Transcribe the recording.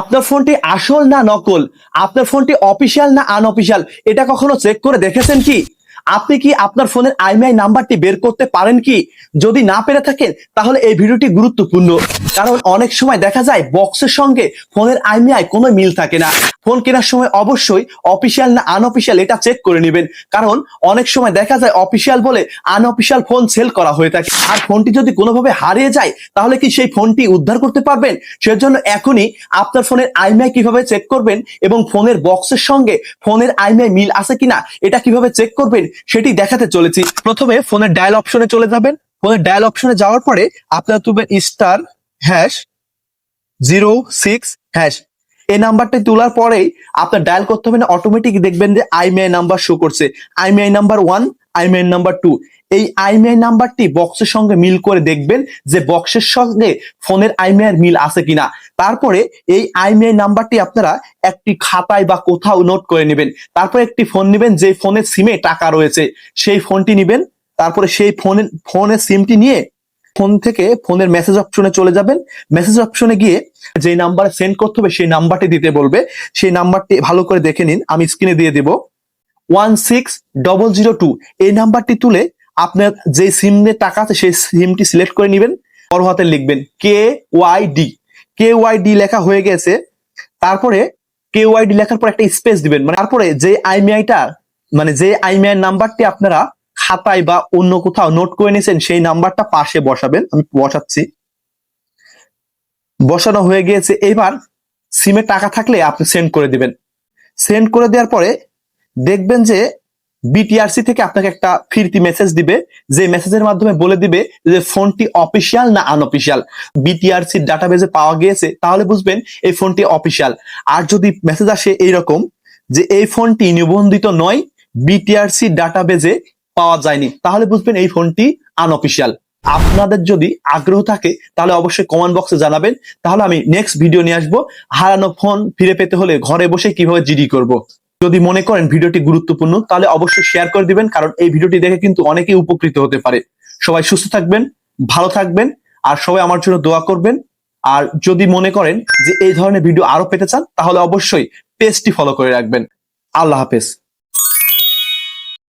আপনার ফোনটি আসল না নকল? আপনার ফোনটি অফিসিয়াল না আনঅফিসিয়াল? এটা কখনো চেক করে দেখেছেন কি? আপনি কি আপনার ফোনের আইএমআই নাম্বারটি বের করতে পারেন কি? যদি না পেরে থাকেন, তাহলে এই ভিডিওটি গুরুত্বপূর্ণ। কারণ অনেক সময় দেখা যায় বক্সের সঙ্গে ফোনের আইমিআই কোনো মিল থাকে না। ফোন কেনার সময় অবশ্যই অফিসিয়াল না আনঅফিসিয়াল এটা চেক করে নেবেন। কারণ অনেক সময় দেখা যায় অফিসিয়াল বলে আনঅফিসিয়াল ফোন সেল করা হয়ে থাকে। আর ফোনটি যদি কোনোভাবে হারিয়ে যায়, তাহলে কি সেই ফোনটি উদ্ধার করতে পারবেন? সেজন্য এখনই আপনার ফোনের আইএমআই কীভাবে চেক করবেন এবং ফোনের বক্সের সঙ্গে ফোনের আইএমআই মিল আছে কিনা, এটা কীভাবে চেক করবেন, সেটি দেখাতে চলেছি। প্রথমে ফোনের ডায়াল অপশনে চলে যাবেন। ফোনের ডায়াল অপশনে যাওয়ার পরে আপনারা তুলবেন star hash zero six hash এই নাম্বারটি তোলার পরেই আপনার ডায়াল করতে হবে না অটোমেটিক দেখবেন যে আইমিআই নাম্বার শো করছে। IMEI number one IMEI number two এই আইমিআই নাম্বারটি বক্সের সঙ্গে মিল করে দেখবেন যে বক্সের সঙ্গে ফোনের আইমিআই মিল আছে কিনা। তারপরে এই আইমিআই নাম্বারটি আপনারা একটি খাতায় বা কোথাও নোট করে নেবেন। তারপরে একটি ফোন নেবেন যে ফোনের সিমে টাকা রয়েছে। সেই ফোনটি নেবেন, তারপরে সেই ফোনের ফোনের সিমটি নিয়ে ফোন থেকে ফোনের মেসেজ অপশনে চলে যাবেন। মেসেজ অপশনে গিয়ে যে নাম্বার সেন্ড করতে হবে, সেই নাম্বারটি দিতে বলবে। সেই নাম্বারটি ভালো করে দেখে নিন, আমি স্ক্রিনে দিয়ে দেব। One six double zero two এই নাম্বারটি তুলে আপনার যে সিমে টাকা আছে, সেই সিমটি সিলেক্ট করে নেবেন। বড় হাতে লিখবেন K Y D. K Y D লেখা হয়ে গেছে। তারপরে কে ওয়াই ডি লেখার পর একটা স্পেস দিবেন। মানে তারপরে যে আইমিআইটা মানে যে আইমিআই নাম্বারটি আপনারা খাতায় বা অন্য কোথাও নোট করে নিয়েছেন সেই নাম্বারটা পাশে বসাবেন। আমি বসাচ্ছি। বসানো হয়ে গিয়েছে। এবার সিমে টাকা থাকলে আপনি সেন্ড করে দিবেন। সেন্ড করে দেওয়ার পরে দেখবেন যে বিটিআরসি থেকে আপনাকে একটা ফিরতি মেসেজ দিবে, যে মেসেজের মাধ্যমে বলে দিবে যে ফোনটি অফিসিয়াল না আনঅফিসিয়াল বিটিআরসি ডাটাবেজে পাওয়া গিয়েছে, তাহলে বুঝবেন এই ফোনটি অফিসিয়াল আর যদি মেসেজ আসে এইরকম, যে এই ফোনটি নিবন্ধিত নয় বিটিআরসি ডাটাবেজে পাওয়া যায়নি। তাহলে বুঝবেন এই ফোনটি আনঅফিসিয়াল আপনাদের যদি আগ্রহ থাকে, তাহলে অবশ্যই কমেন্ট বক্সে জানাবেন। তাহলে আমি নেক্সট ভিডিও নিয়ে আসব। হারানো ফোন ফিরে পেতে হলে ঘরে বসে কীভাবে জিডি করব। যদি মনে করেন ভিডিওটি গুরুত্বপূর্ণ, তাহলে অবশ্যই শেয়ার করে দিবেন, কারণ এই ভিডিওটি দেখে কিন্তু অনেকেই উপকৃত হতে পারে। সবাই সুস্থ থাকবেন, ভালো থাকবেন, আর সবাই আমার জন্য দোয়া করবেন। আর যদি মনে করেন যে এই ধরনের ভিডিও আরও পেতে চান, তাহলে অবশ্যই পেজটি ফলো করে রাখবেন। আল্লাহ হাফেজ।